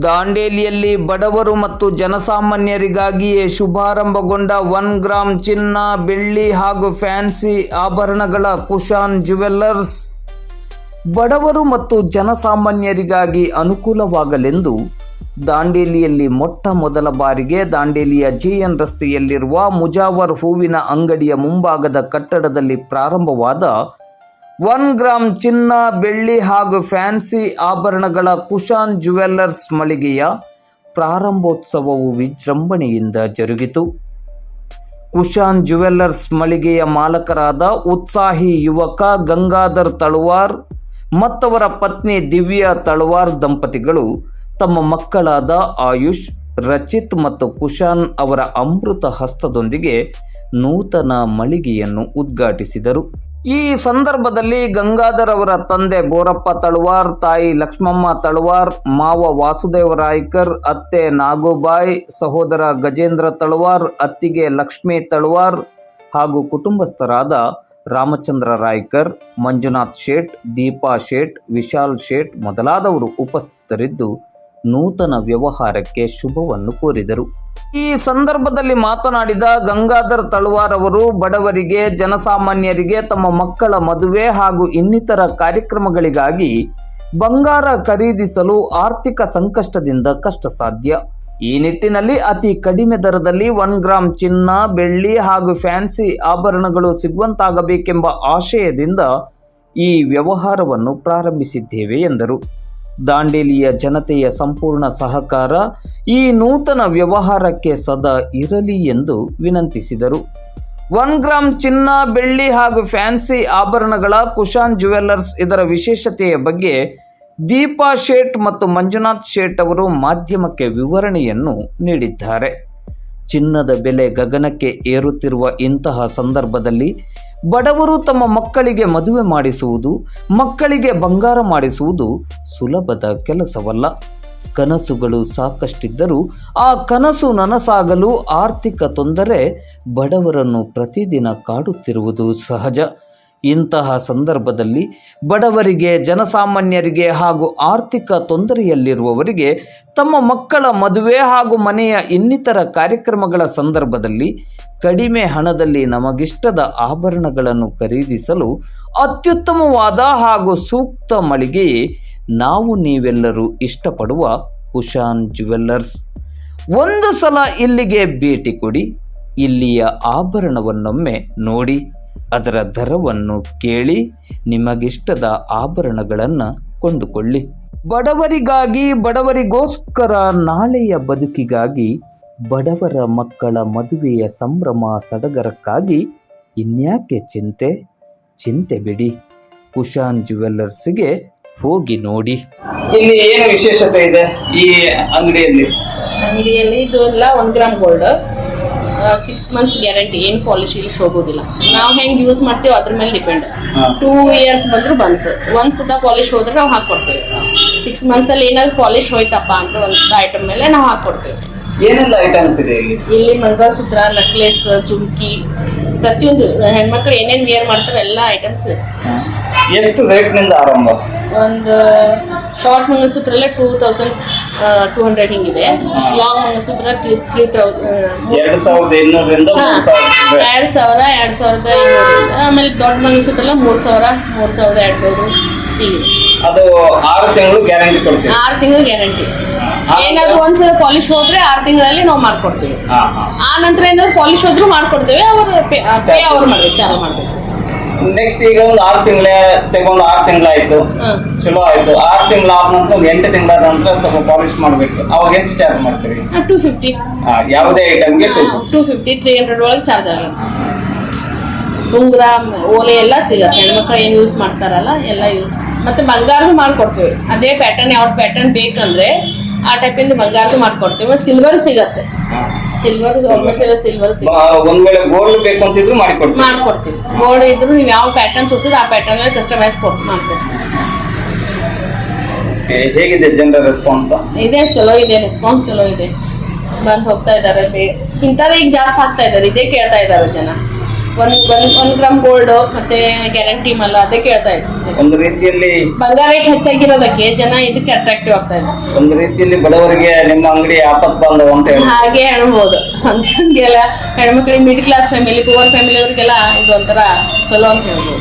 ದಾಂಡೇಲಿಯಲ್ಲಿ ಬಡವರು ಮತ್ತು ಜನಸಾಮಾನ್ಯರಿಗಾಗಿಯೇ ಶುಭಾರಂಭಗೊಂಡ one gram ಚಿನ್ನ, ಬೆಳ್ಳಿ ಹಾಗೂ ಫ್ಯಾನ್ಸಿ ಆಭರಣಗಳ ಕುಶಾನ್ ಜುವೆಲ್ಲರ್ಸ್ ಬಡವರು ಮತ್ತು ಜನಸಾಮಾನ್ಯರಿಗಾಗಿ ಅನುಕೂಲವಾಗಲೆಂದು ದಾಂಡೇಲಿಯಲ್ಲಿ ಮೊಟ್ಟ ಮೊದಲ ಬಾರಿಗೆ ದಾಂಡೇಲಿಯ ಜಿಎನ್ ರಸ್ತೆಯಲ್ಲಿರುವ ಮುಜಾವರ್ ಹೂವಿನ ಅಂಗಡಿಯ ಮುಂಭಾಗದ ಕಟ್ಟಡದಲ್ಲಿ ಪ್ರಾರಂಭವಾದ ಒನ್ ಗ್ರಾಮ್ ಚಿನ್ನ ಬೆಳ್ಳಿ ಹಾಗೂ ಫ್ಯಾನ್ಸಿ ಆಭರಣಗಳ ಕುಶಾನ್ ಜುವೆಲ್ಲರ್ಸ್ ಮಳಿಗೆಯ ಪ್ರಾರಂಭೋತ್ಸವವು ವಿಜೃಂಭಣೆಯಿಂದ ಜರುಗಿತು ಕುಶಾನ್ ಜುವೆಲ್ಲರ್ಸ್ ಮಳಿಗೆಯ ಮಾಲಕರಾದ ಉತ್ಸಾಹಿ ಯುವಕ ಗಂಗಾಧರ್ ತಳವಾರ್ ಮತ್ತವರ ಪತ್ನಿ ದಿವ್ಯಾ ತಳುವಾರ್ ದಂಪತಿಗಳು ತಮ್ಮ ಮಕ್ಕಳಾದ ಆಯುಷ್ ರಚಿತ್ ಮತ್ತು ಕುಶಾನ್ ಅವರ ಅಮೃತ ಹಸ್ತದೊಂದಿಗೆ ನೂತನ ಮಳಿಗೆಯನ್ನು ಉದ್ಘಾಟಿಸಿದರು ಈ ಸಂದರ್ಭದಲ್ಲಿ ಗಂಗಾಧರ್ ಅವರ ತಂದೆ ಬೋರಪ್ಪ ತಳವಾರ್, ತಾಯಿ ಲಕ್ಷ್ಮಮ್ಮ ತಳವಾರ್, ಮಾವ ವಾಸುದೇವ ರಾಯ್ಕರ್, ಅತ್ತೆ ನಾಗೋಬಾಯ್, ಸಹೋದರ ಗಜೇಂದ್ರ ತಳವಾರ್, ಅತ್ತಿಗೆ ಲಕ್ಷ್ಮೀ ತಳವಾರ್ ಹಾಗೂ ಕುಟುಂಬಸ್ಥರಾದ ರಾಮಚಂದ್ರ ರಾಯ್ಕರ್, ಮಂಜುನಾಥ್ ಶೇಟ್, ದೀಪಾ ಶೇಟ್, ವಿಶಾಲ್ ಶೇಟ್ ಮೊದಲಾದವರು ಉಪಸ್ಥಿತರಿದ್ದು ನೂತನ ವ್ಯವಹಾರಕ್ಕೆ ಶುಭವನ್ನು ಕೋರಿದರು. ಈ ಸಂದರ್ಭದಲ್ಲಿ ಮಾತನಾಡಿದ ಗಂಗಾಧರ್ ತಳವಾರ್ ಅವರು, ಬಡವರಿಗೆ, ಜನಸಾಮಾನ್ಯರಿಗೆ, ತಮ್ಮ ಮಕ್ಕಳ ಮದುವೆ ಹಾಗೂ ಇನ್ನಿತರ ಕಾರ್ಯಕ್ರಮಗಳಿಗಾಗಿ ಬಂಗಾರ ಖರೀದಿಸಲು ಆರ್ಥಿಕ ಸಂಕಷ್ಟದಿಂದ ಕಷ್ಟ ಸಾಧ್ಯ ಈ ನಿಟ್ಟಿನಲ್ಲಿ ಅತಿ ಕಡಿಮೆ ದರದಲ್ಲಿ ಒನ್ ಗ್ರಾಮ್ ಚಿನ್ನ, ಬೆಳ್ಳಿ ಹಾಗೂ ಫ್ಯಾನ್ಸಿ ಆಭರಣಗಳು ಸಿಗುವಂತಾಗಬೇಕೆಂಬ ಆಶಯದಿಂದ ಈ ವ್ಯವಹಾರವನ್ನು ಪ್ರಾರಂಭಿಸಿದ್ದೇವೆ ಎಂದರು. ದಾಂಡೇಲಿಯ ಜನತೆಯ ಸಂಪೂರ್ಣ ಸಹಕಾರ ಈ ನೂತನ ವ್ಯವಹಾರಕ್ಕೆ ಸದಾ ಇರಲಿ ಎಂದು ವಿನಂತಿಸಿದರು. ಒನ್ ಗ್ರಾಮ್ ಚಿನ್ನ, ಬೆಳ್ಳಿ ಹಾಗೂ ಫ್ಯಾನ್ಸಿ ಆಭರಣಗಳ ಕುಶಾನ್ ಜುವೆಲ್ಲರ್ಸ್ ಇದರ ವಿಶೇಷತೆಯ ಬಗ್ಗೆ ದೀಪಾ ಶೇಟ್ ಮತ್ತು ಮಂಜುನಾಥ್ ಶೇಟ್ ಅವರು ಮಾಧ್ಯಮಕ್ಕೆ ವಿವರಣೆಯನ್ನು ನೀಡಿದ್ದಾರೆ. ಚಿನ್ನದ ಬೆಲೆ ಗಗನಕ್ಕೆ ಏರುತ್ತಿರುವ ಇಂತಹ ಸಂದರ್ಭದಲ್ಲಿ ಬಡವರು ತಮ್ಮ ಮಕ್ಕಳಿಗೆ ಮದುವೆ ಮಾಡಿಸುವುದು, ಮಕ್ಕಳಿಗೆ ಬಂಗಾರ ಮಾಡಿಸುವುದು ಸುಲಭದ ಕೆಲಸವಲ್ಲ. ಕನಸುಗಳು ಸಾಕಷ್ಟಿದ್ದರೂ ಆ ಕನಸು ನನಸಾಗಲು ಆರ್ಥಿಕ ತೊಂದರೆ ಬಡವರನ್ನು ಪ್ರತಿದಿನ ಕಾಡುತ್ತಿರುವುದು ಸಹಜ. ಇಂತಹ ಸಂದರ್ಭದಲ್ಲಿ ಬಡವರಿಗೆ, ಜನಸಾಮಾನ್ಯರಿಗೆ ಹಾಗೂ ಆರ್ಥಿಕ ತೊಂದರೆಯಲ್ಲಿರುವವರಿಗೆ ತಮ್ಮ ಮಕ್ಕಳ ಮದುವೆ ಹಾಗೂ ಮನೆಯ ಇನ್ನಿತರ ಕಾರ್ಯಕ್ರಮಗಳ ಸಂದರ್ಭದಲ್ಲಿ ಕಡಿಮೆ ಹಣದಲ್ಲಿ ನಮಗಿಷ್ಟದ ಆಭರಣಗಳನ್ನು ಖರೀದಿಸಲು ಅತ್ಯುತ್ತಮವಾದ ಹಾಗೂ ಸೂಕ್ತ ಮಳಿಗೆಯೇ ನಾವು ನೀವೆಲ್ಲರೂ ಇಷ್ಟಪಡುವ ಕುಶಾನ್ ಜುವೆಲ್ಲರ್ಸ್ ಒಂದು ಸಲ ಇಲ್ಲಿಗೆ ಭೇಟಿ ಕೊಡಿ, ಇಲ್ಲಿಯ ಆಭರಣವನ್ನೊಮ್ಮೆ ನೋಡಿ. ಅದರ ದರವನ್ನು ಕೇಳಿ ನಿಮಗಿಷ್ಟದ ಆಭರಣಗಳನ್ನು ಕೊಂಡುಕೊಳ್ಳಿ. ಬಡವರಿಗಾಗಿ ಬಡವರಿಗೋಸ್ಕರ ನಾಳೆಯ ಬದುಕಿಗಾಗಿ ಬಡವರ ಮಕ್ಕಳ ಮದುವೆಯ ಸಂಭ್ರಮ ಸಡಗರಕ್ಕಾಗಿ ಇನ್ಯಾಕೆ ಚಿಂತೆ? ಚಿಂತೆ ಬಿಡಿ. ಕುಶಾನ್ ಜುವೆಲ್ಲರ್ಸ್ಗೆ ಹೋಗಿ ನೋಡಿ. ಇಲ್ಲಿ ಏನು ವಿಶೇಷತೆ ಇದೆ ಈ ಅಂಗಡಿಯಲ್ಲಿ? ಅಂಗಡಿಯಲ್ಲಿ ಇದು ಎಲ್ಲ ಒಂದ್ gram gold six months guarantee ಏನು ಪಾಲಿಶ್ ಇಲ್ಲಿ ಹೋಗೋದಿಲ್ಲ ನಾವು ಹೆಂಗೆ ಯೂಸ್ ಮಾಡ್ತೀವಿ ಅದ್ರ ಮೇಲೆ ಡಿಪೆಂಡ್. ಟೂ ಇಯರ್ಸ್ ಬಂದ್ರು ಬಂತು. ಒಂದು ಸತ ಪಾಲಿಶ್ ಹೋದ್ರೆ ನಾವು ಹಾಕೊಡ್ತೇವೆ. ಸಿಕ್ಸ್ ಮಂತ್ಸ್ ಅಲ್ಲಿ ಏನಾದ್ರು ಪಾಲಿಶ್ ಹೋಯ್ತಪ್ಪ ಅಂತ ಒಂದು ಸತ ಐಟಮ್ ಮೇಲೆ ನಾವು ಹಾಕೊಡ್ತೇವೆ. ಏನೆಲ್ಲ ಐಟಮ್ಸ್ ಇದೆ ಇಲ್ಲಿ? ಇಲ್ಲಿ ಮಂಗಲಸೂತ್ರ ನೆಕ್ಲೆಸ್ ಜುಮ್ಕಿ ಪ್ರತಿಯೊಂದು ಹೆಣ್ಮಕ್ಳು ಏನೇನು ವಿಯರ್ ಮಾಡ್ತಾರೆ ಎಲ್ಲ ಐಟಮ್ಸ್ ಎಷ್ಟು ರೇಟ್ನಿಂದ ಆರಂಭ? ಒಂದು ಶಾರ್ಟ್ ಮಂಗಸೂತ್ರಲ್ಲೇ ಟೂ ತೌಸಂಡ್ ಟೂ ಹಂಡ್ರೆಡ್ ಹಿಂಗಿದೆ. ಲಾಂಗ್ ಮಂಗಸೂತ್ರ ತ್ರೀ ತೌಸಂಡ್ ಎರಡು ಸಾವಿರದ ಮೂರು ಸಾವಿರ ಎರಡು ಸಾವಿರದ ಇನ್ನೂರಿಂದ ಆಮೇಲೆ ದೊಡ್ಡ ಮಂಗಸೂತ್ರ ಮೂರು ಸಾವಿರ ಮೂರು ಸಾವಿರದ ಎರಡು ನೂರು ಹೀಗಿದೆ. ಅದು ಆರು ತಿಂಗಳು ಗ್ಯಾರಂಟಿ ಕೊಡ್ತೀವಿ. ಆರು ತಿಂಗಳು ಗ್ಯಾರಂಟಿ. ಏನಾದ್ರು ಒಂದ್ಸಲ ಪಾಲಿಶ್ ಹೋದ್ರೆ ಆರು ತಿಂಗಳಲ್ಲಿ ನಾವು ಮಾಡ್ಕೊಡ್ತೀವಿ. ಆ ನಂತರ ಏನಾದ್ರು ಪಾಲಿಶ್ ಹೋದ್ರು ಮಾಡ್ಕೊಡ್ತೇವೆ ಅವರು ಪೇ ಅವ್ರು ಮಾಡ್ಬೇಕು ಚಾಲು ಮಾಡ್ಬೇಕು ನೆಕ್ಸ್ಟ್ ಈಗ ಒಂದು ಆರು ತಿಂಗಳೇ ತಗೊಂಡು ಆರು ತಿಂಗಳಾಯ್ತು. ಆಯ್ತು ಚಲೋ ಆಯ್ತು. ಆರು ತಿಂಗಳ ಆದ ನಂತರ ಒಂದು ಎಂಟು ತಿಂಗಳ ನಂತರ ಸ್ವಲ್ಪ ಪಾಲಿಶ್ ಮಾಡ್ಬೇಕು. ಅವಾಗ ಎಷ್ಟು ಚಾರ್ಜ್ ಮಾಡ್ತೀರಿ? ಟೂ ಫಿಫ್ಟಿ ಯಾವುದೇ ಐಟಮ್ಗೆ ಟೂ ಫಿಫ್ಟಿ ತ್ರೀ ಹಂಡ್ರೆಡ್ ಒಳಗೆ ಚಾರ್ಜ್ ಆಗಲ್ಲ ಉಂಗುರ ಓಲೆ ಎಲ್ಲ ಸಿಗತ್ತೆ. ಹೆಣ್ಮಕ್ಳು ಏನು ಯೂಸ್ ಮಾಡ್ತಾರಲ್ಲ ಎಲ್ಲ ಯೂಸ್ ಮತ್ತೆ ಬಂಗಾರದು ಮಾಡ್ಕೊಡ್ತೀವಿ. ಅದೇ ಪ್ಯಾಟರ್ನ್ ಯಾವ ಪ್ಯಾಟರ್ನ್ ಬೇಕಂದ್ರೆ ಆ ಟೈಪಿಂದ ಬಂಗಾರದು ಮಾಡ್ಕೊಡ್ತೀವಿ. ಸಿಲ್ವರ್ ಸಿಗತ್ತೆ. ಸಿಲ್ವರ್ ಗೌರ್ಮೆಂಟ್ ಸಿಲ್ವರ್ ಒಂದ್ ವೇಳೆ ಗೋಲ್ಡ್ ಬೇಕು ಅಂತಿದ್ರು ಮಾಡಿಕೊಡ್ತೀವಿ. ಮಾಡ್ಕೊಡ್ತೀವಿ. ಗೋಲ್ಡ್ ಇದ್ರು ನೀವು ಯಾವ ಪ್ಯಾಟರ್ನ್ ತೋರಿಸಿದ್ರೆ ಆ ಪ್ಯಾಟರ್ನ್ ಕಸ್ಟಮೈಸ್ ಕೊಟ್ಟು ಮಾಡ್ಕೊಡ್ತೀವಿ. ಹೇಗಿದೆ ಜನರ ರೆಸ್ಪಾನ್ಸ್ ಇದೆ ಚಲೋ ಇದೆ ರೆಸ್ಪಾನ್ಸ್ ಚಲೋ ಇದೆ. ಬಂದು ಹೋಗ್ತಾ ಇದ್ದಾರೆ ಇಂಥದ್ದು ಈಗ ಜಾಸ್ತಿ ಆಗ್ತಾ ಇದ್ದಾರೆ ಇದೇ ಕೇಳ್ತಾ ಇದ್ದಾರೆ ಜನ. ಒಂದ್ ಒಂದ್ ಒಂದು ಗ್ರಾಮ್ ಗೋಲ್ಡ್ ಮತ್ತೆ ಗ್ಯಾರಂಟಿ ಮಲ್ಲ ಅದೇ ಕೇಳ್ತಾ ಇದ್ರು ಒಂದು ರೀತಿಯಲ್ಲಿ ಬಂಗಾರ ರೇಟ್ ಹೆಚ್ಚಾಗಿರೋದಕ್ಕೆ ಜನ ಇದಕ್ಕೆ ಅಟ್ರಾಕ್ಟಿವ್ ಆಗ್ತಾ ಇದೆ ಒಂದು ರೀತಿಯಲ್ಲಿ ಬಡವರಿಗೆ ನಿಮ್ಮ ಅಂಗಡಿ ಆಪತ್ ಬಾಂಧವ ಅಂತ ಹೇಳಿ. ಹಾಗೆ ಅನ್ಬೋದು. ಹಂಗೆಲ್ಲ ಹೆಣ್ಮಕ್ಳಿಗೆ mid class family poor family ಅವ್ರಿಗೆಲ್ಲ ಇದು ಒಂಥರ ಚಲೋ ಅಂತ ಹೇಳ್ಬೋದು.